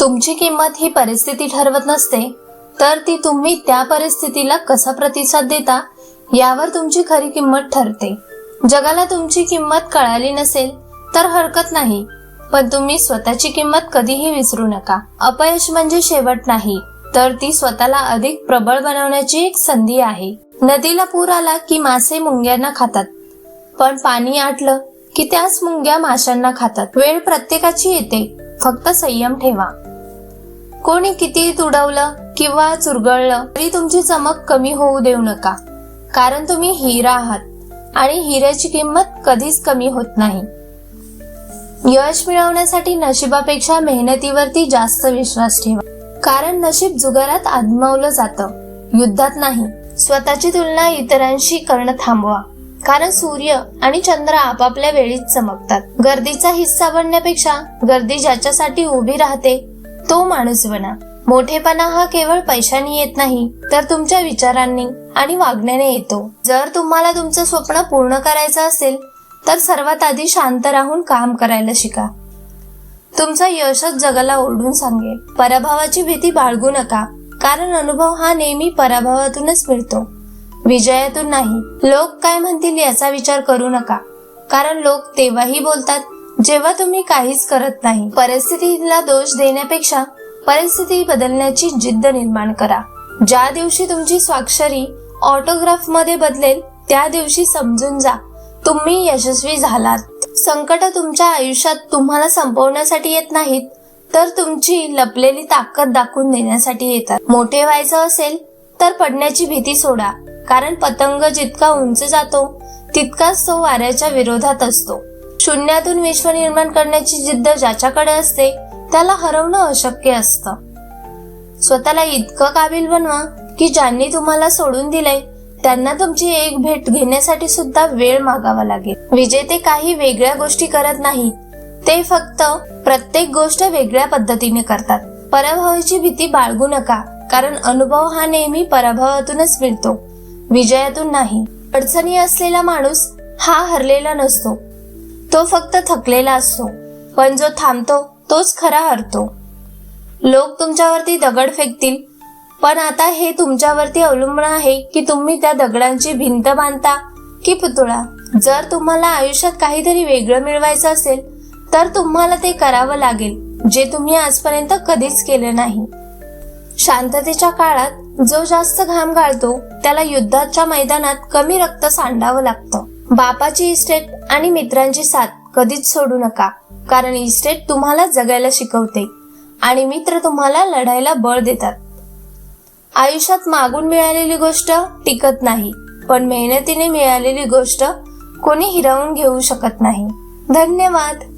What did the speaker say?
तुमची किंमत ही परिस्थिती ठरवत नसते तर ती तुम्ही त्या परिस्थितीला कसा प्रतिसाद देता यावर तुमची खरी किंमत ठरते. जगाला तुमची किंमत कळाली नसेल तर हरकत नाही पण तुम्ही स्वतःची किंमत कधीही विसरू नका. अपयश म्हणजे शेवट नाही तर ती स्वतःला अधिक प्रबळ बनवण्याची एक संधी आहे. नदीला पूर आला की मासे मुंग्यांना खातात पण पाणी आटलं की त्याच मुंग्या माशांना खातात. वेळ प्रत्येकाची येते. फक्त संयम ठेवा. कोणी किती तुडवलं किंवा चुरगळलं तरी तुमची चमक कमी होऊ देऊ नका. कारण तुम्ही हिरा आहात आणि हिऱ्याची किंमत कधीच कमी होत नाही. यश मिळवण्यासाठी नशिबापेक्षा मेहनतीवरती जास्त विश्वास ठेवा. कारण नशीब जुगारात आदमावलं जातं. युद्धात नाही स्वतःची तुलना इतरांशी करणं थांबवा. कारण सूर्य आणि चंद्र आपापल्या वेळीच चमकतात. गर्दीचा हिस्सा बनण्यापेक्षा गर्दी ज्याच्यासाठी उभी राहते तो माणूस बना. मोठेपणा हा केवळ पैशांनी येत नाही तर तुमच्या विचारांनी आणि वागण्याने येतो. जर तुम्हाला तुमचं स्वप्न पूर्ण करायचं असेल तर सर्वात आधी शांत राहून काम करायला शिका. तुमचा यशच जगाला ओरडून सांगेल. पराभवाची भीती बाळगू नका कारण अनुभव हा नेहमी पराभवातूनच मिळतो. विजयातून नाही. लोक काय म्हणतील याचा विचार करू नका. कारण लोक तेव्हाही बोलतात जेव्हा तुम्ही काहीच करत नाही. परिस्थितीला दोष देण्यापेक्षा परिस्थिती बदलण्याची जिद्द निर्माण करा. ज्या दिवशी तुमची स्वाक्षरी ऑटोग्राफमध्ये बदलेल त्या दिवशी समजून जा तुम्ही यशस्वी झालात. संकट तुमच्या आयुष्यात तुम्हाला संपवण्यासाठी येत नाहीत तर तुमची लपलेली ताकद दाखवून देण्यासाठी येतात. मोठे व्हायचं असेल तर पडण्याची भीती सोडा. कारण पतंग जितका उंच जातो तितकाच तो वाऱ्याच्या विरोधात असतो. शून्यातून विश्व निर्माण करण्याची जिद्द ज्याच्याकडे असते त्याला हरवणं अशक्य असतं. स्वतःला इतकं काबिल बनवा की ज्यांनी तुम्हाला सोडून दिलंय त्यांना तुमची एक भेट घेण्यासाठी सुद्धा वेळ मागावा लागेल. विजेते काही वेगळ्या गोष्टी करत नाही. ते फक्त प्रत्येक गोष्ट वेगळ्या पद्धतीने करतात. पराभवाची भीती बाळगू नका कारण अनुभव हा नेहमी पराभवातूनच मिळतो. विजयातून नाही. अडचणी असलेला माणूस हा हरलेला नसतो. तो फक्त थकलेला असतो. पण जो थांबतो तोच खरा हरतो. लोक तुमच्यावरती दगड फेकतील. पण आता हे तुमच्यावरती अवलंबून आहे की तुम्ही त्या दगडांची भिंत बांधता की पुतळा. जर तुम्हाला आयुष्यात काहीतरी वेगळं मिळवायचं असेल तर तुम्हाला ते करावं लागेल जे तुम्ही आजपर्यंत कधीच केले नाही. शांततेच्या काळात जो जास्त घाम गाळतो त्याला युद्धाच्या मैदानात कमी रक्त सांडावं लागतं. बापाची इस्टेट आणि मित्रांची साथ कधीच सोडू नका कारण इस्टेट तुम्हाला जगायला शिकवते आणि मित्र तुम्हाला लढायला बळ देतात. आयुष्यात मागून मिळालेली गोष्ट टिकत नाही पण मेहनतीने मिळालेली गोष्ट कोणी हिरावून घेऊ शकत नाही. धन्यवाद.